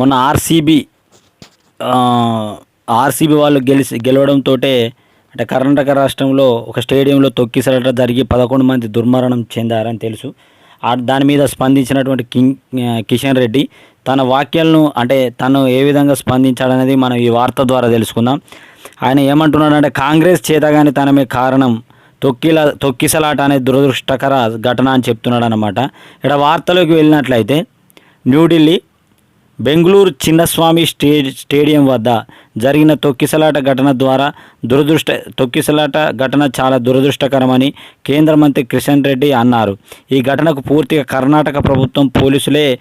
మొన్న RCB RCB వాళ్ళు గెలిచి గెలవడంతో అంటే కర్ణాటక రాష్ట్రంలో ఒక స్టేడియంలో తొక్కిసలట జరిగి పదకొండు మంది దుర్మరణం చెందారని తెలుసు. దాని మీద స్పందించినటువంటి కింగ్ కిషన్ రెడ్డి తన వాక్యాలను అంటే తను ఏ విధంగా స్పందించాడనేది మనం ఈ వార్త ద్వారా తెలుసుకుందాం. ఆయన ఏమంటున్నాడంటే కాంగ్రెస్ చేతగాని తనమే కారణం తొక్కిల తొక్కిసలాట అనే దురదృష్టకర ఘటన అని చెప్తున్నాడు అనమాట ఇక్కడ వార్తలోకి వెళ్ళినట్లయితే న్యూఢిల్లీ బెంగళూరు చిన్నస్వామి స్టే స్టేడియం వద్ద జరిగిన తొక్కిసలాట ఘటన ద్వారా దురదృష్ట తొక్కిసలాట ఘటన చాలా దురదృష్టకరమని కేంద్ర మంత్రి కిషన్ రెడ్డి అన్నారు. ఈ ఘటనకు పూర్తిగా కర్ణాటక ప్రభుత్వం పోలీసులే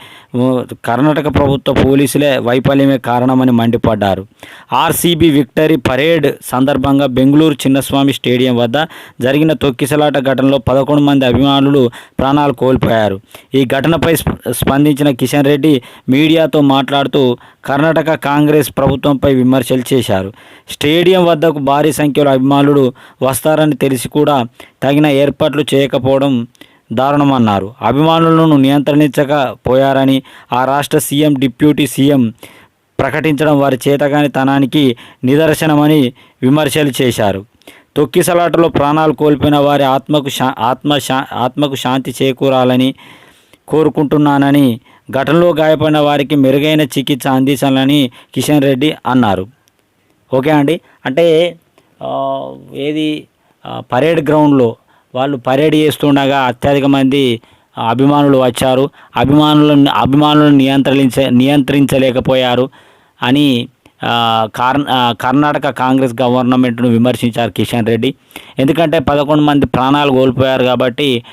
కర్ణాటక ప్రభుత్వ పోలీసులే వైఫల్యమే కారణమని మండిపడ్డారు. ఆర్సీబీ విక్టరీ పరేడ్ సందర్భంగా బెంగళూరు చిన్నస్వామి స్టేడియం వద్ద జరిగిన తొక్కిసలాట ఘటనలో పదకొండు మంది అభిమానులు ప్రాణాలు కోల్పోయారు. ఈ ఘటనపై స్ప- స్పందించిన కిషన్ రెడ్డి మీడియాతో మాట్లాడుతూ కర్ణాటక కాంగ్రెస్ ప్రభుత్వంపై విమర్శలు చేశారు. స్టేడియం వద్దకు భారీ సంఖ్యలో అభిమానులు వస్తారని తెలిసి కూడా తగిన ఏర్పాట్లు చేయకపోవడం దారుణమన్నారు. అభిమానులను నియంత్రించకపోయారని ఆ రాష్ట్ర సీఎం డిప్యూటీ సీఎం ప్రకటించడం వారి చేతగాని తనానికి నిదర్శనమని విమర్శలు చేశారు. తొక్కిసలాటలో ప్రాణాలు కోల్పోయిన వారి ఆత్మకు శా ఆత్మ శా ఆత్మకు శాంతి చేకూరాలని కోరుకుంటున్నానని ఘటనలో గాయపడిన వారికి మెరుగైన చికిత్స అందించాలని కిషన్ రెడ్డి అన్నారు. ఓకే అండి. అంటే ఏది పరేడ్ గ్రౌండ్లో వాళ్ళు పరేడ్ చేస్తుండగా అత్యధిక మంది అభిమానులు వచ్చారు. అభిమానులను అభిమానులను నియంత్రించ నియంత్రించలేకపోయారు అని కర్ణాటక కాంగ్రెస్ గవర్నమెంట్ను విమర్శించారు కిషన్ రెడ్డి. ఎందుకంటే పదకొండు మంది ప్రాణాలు కోల్పోయారు కాబట్టి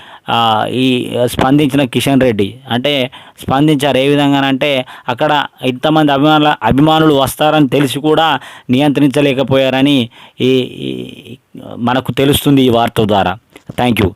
ఈ స్పందించిన కిషన్ రెడ్డి. అంటే స్పందించారు ఏ విధంగానంటే అక్కడ ఇంతమంది అభిమానుల అభిమానులు వస్తారని తెలిసి కూడా నియంత్రించలేకపోయారని ఈ- మనకు తెలుస్తుంది ఈ వార్త ద్వారా. Thank you.